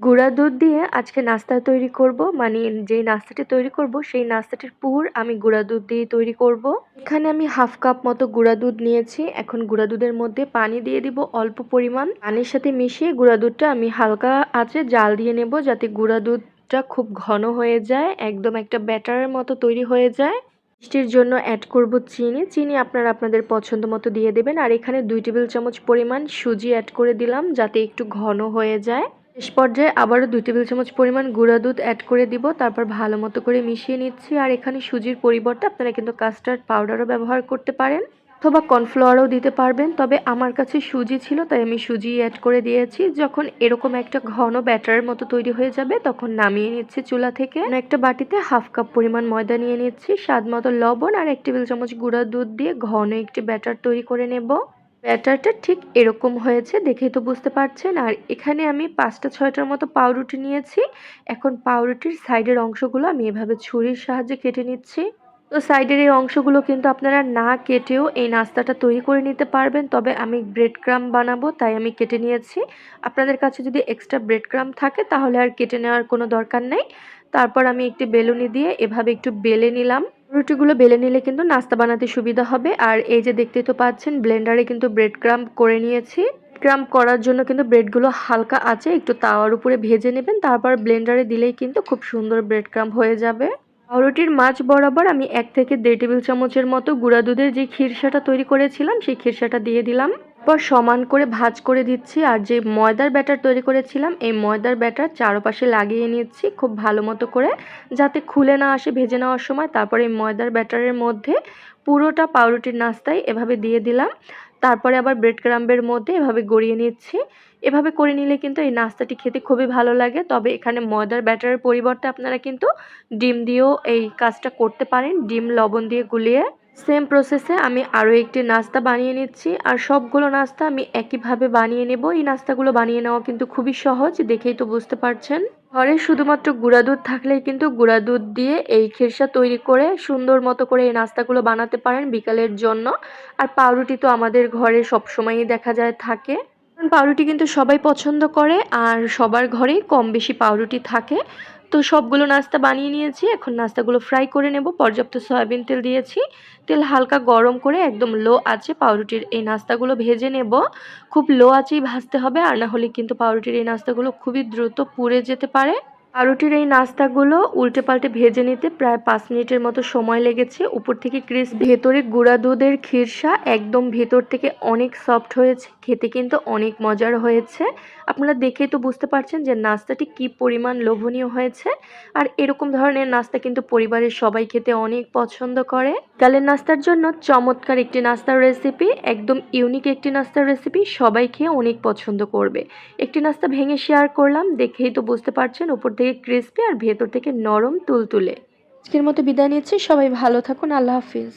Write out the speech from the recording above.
গুঁড়া দুধ দিয়ে আজকে নাস্তা তৈরি করব। মানে যেই নাস্তাটি তৈরি করব, সেই নাস্তাটির পুর আমি গুঁড়া দুধ দিয়ে তৈরি করব। এখানে আমি হাফ কাপ মতো গুঁড়া দুধ নিয়েছি। এখন গুঁড়া দুধের মধ্যে পানি দিয়ে দিব অল্প পরিমাণ। পানির সাথে মিশিয়ে গুঁড়া দুধটা আমি হালকা আঁচে জাল দিয়ে নেব যাতে গুঁড়া দুধটা খুব ঘন হয়ে যায়, একদম একটা ব্যাটারের মতো তৈরি হয়ে যায়। মিষ্টির জন্য অ্যাড করব চিনি। চিনি আপনারা আপনাদের পছন্দ মতো দিয়ে দেবেন। আর এখানে দুই টেবিল চামচ পরিমাণ সুজি অ্যাড করে দিলাম যাতে একটু ঘন হয়ে যায়। শেষ পর্যায়ে আবারও দুই টেবিল চামচ পরিমাণ গুঁড়া দুধ অ্যাড করে দিব। তারপর ভালো মতো করে মিশিয়ে নিচ্ছি। আর এখানে সুজির পরিবর্তে আপনারা কিন্তু কাস্টার্ড পাউডারও ব্যবহার করতে পারেন অথবা কর্নফ্লাওয়ারও দিতে পারবেন। তবে আমার কাছে সুজি ছিল, তাই আমি সুজি অ্যাড করে দিয়েছি। যখন এরকম একটা ঘন ব্যাটারের মতো তৈরি হয়ে যাবে, তখন নামিয়ে নিচ্ছি চুলা থেকে। একটা বাটিতে হাফ কাপ পরিমাণ ময়দা নিয়ে নিচ্ছি স্বাদ মতো লবণ আর এক টেবিল চামচ গুঁড়া দুধ দিয়ে ঘন একটি ব্যাটার তৈরি করে নেব। ব্যাটারটা ঠিক এরকম হয়েছে দেখেই তো বুঝতে পারছেন। আর এখানে আমি পাঁচটা, ছয়টার মতো পাউরুটি নিয়েছি। এখন পাউরুটির সাইডের অংশগুলো আমি এভাবে ছুরির সাহায্যে কেটে নিচ্ছি। তো সাইডের এই অংশগুলো কিন্তু আপনারা না কেটেও এই নাস্তাটা তৈরি করে নিতে পারবেন। তবে আমি ব্রেড ক্রাম বানাবো, তাই আমি কেটে নিয়েছি। আপনাদের কাছে যদি এক্সট্রা ব্রেড ক্রাম থাকে তাহলে আর কেটে নেওয়ার কোনো দরকার নেই। তারপর আমি একটি বেলুনি দিয়ে এভাবে একটু বেলে নিলাম। রুটিগুলো বেলে নিলে কিন্তু নাস্তা বানাতে সুবিধা হবে। আর এই যে দেখতে তো পাচ্ছেন, ব্লেন্ডারে কিন্তু ব্রেড ক্রাম্প করে নিয়েছি। ক্রাম্প করার জন্য কিন্তু ব্রেডগুলো হালকা আছে, একটু তাওয়ার উপরে ভেজে নেবেন। তারপর ব্লেন্ডারে দিলেই কিন্তু খুব সুন্দর ব্রেড ক্রাম্প হয়ে যাবে। পাউরুটির মাছ বরাবর আমি এক থেকে দেড় টেবিল চামচের মতো গুঁড়া দুধের যে খিরসাটা তৈরি করেছিলাম, সেই খিরসাটা দিয়ে দিলাম। পর সমান করে ভাজ করে দিচ্ছি আর যে ময়দার ব্যাটার তৈরি করেছিলাম, এই ময়দার ব্যাটার চারপাশে লাগিয়ে নিচ্ছি খুব ভালো মতো করে, যাতে খুলে না আসে ভেজে নেওয়ার সময়। তারপরে এই ময়দার ব্যাটারের মধ্যে পুরোটা পাউরুটির নাস্তায় এভাবে দিয়ে দিলাম। তারপরে আবার ব্রেড ক্রাম্বের মধ্যে এভাবে গড়িয়ে নিচ্ছি। এভাবে করে নিলে কিন্তু এই নাস্তাটি খেতে খুবই ভালো লাগে। তবে এখানে ময়দার ব্যাটারের পরিবর্তে আপনারা কিন্তু ডিম দিয়েও এই কাজটা করতে পারেন। ডিম, লবণ দিয়ে গুলিয়ে সেম প্রসেসে আমি আরও একটি নাস্তা বানিয়ে নিচ্ছি। আর সবগুলো নাস্তা আমি একইভাবে বানিয়ে নেব। এই নাস্তাগুলো বানিয়ে নেওয়া কিন্তু খুবই সহজ, দেখেই তো বুঝতে পারছেন। ঘরে শুধুমাত্র গুঁড়া দুধ থাকলেই কিন্তু গুঁড়া দুধ দিয়ে এই খেরসা তৈরি করে সুন্দর মতো করে এই নাস্তাগুলো বানাতে পারেন বিকালের জন্য। আর পাউরুটি তো আমাদের ঘরে সবসময়ই দেখা যায় থাকে। পাউরুটি কিন্তু সবাই পছন্দ করে, আর সবার ঘরেই কম বেশি পাউরুটি থাকে। তো সবগুলো নাস্তা বানিয়ে নিয়েছি। এখন নাস্তাগুলো ফ্রাই করে নেব। পর্যাপ্ত সয়াবিন তেল দিয়েছি। তেল হালকা গরম করে একদম লো আছে পাউরুটির এই নাস্তাগুলো ভেজে নেব। খুব লো আছেই ভাজতে হবে, আর না হলে কিন্তু পাউরুটির এই নাস্তাগুলো খুবই দ্রুত পুড়ে যেতে পারে। পাউরুটির এই নাস্তাগুলো উল্টে পাল্টে ভেজে নিতে প্রায় পাঁচ মিনিটের মতো সময় লেগেছে। উপর থেকে ক্রিস ভেতরে গুঁড়া দুধের ক্ষীরসা একদম ভেতর থেকে অনেক সফট হয়েছে। খেতে কিন্তু অনেক মজার হয়েছে। আপনারা দেখে তো বুঝতে পারছেন যে নাস্তাটি কি পরিমাণ লোভনীয় হয়েছে। আর এরকম ধরনের নাস্তা কিন্তু পরিবারের সবাই খেতে অনেক পছন্দ করে। কালের নাস্তার জন্য চমৎকার একটি নাস্তার রেসিপি একদম ইউনিক একটি নাস্তার রেসিপি সবাই খেয়ে অনেক পছন্দ করবে। একটি নাস্তা ভেঙে শেয়ার করলাম, দেখেই তো বুঝতে পারছেন উপর থেকে ক্রিস্পি আর ভেতর থেকে নরম তুলতুলে। আজকের মতো বিদায় নিচ্ছি, সবাই ভালো থাকুন, আল্লাহ হাফিজ।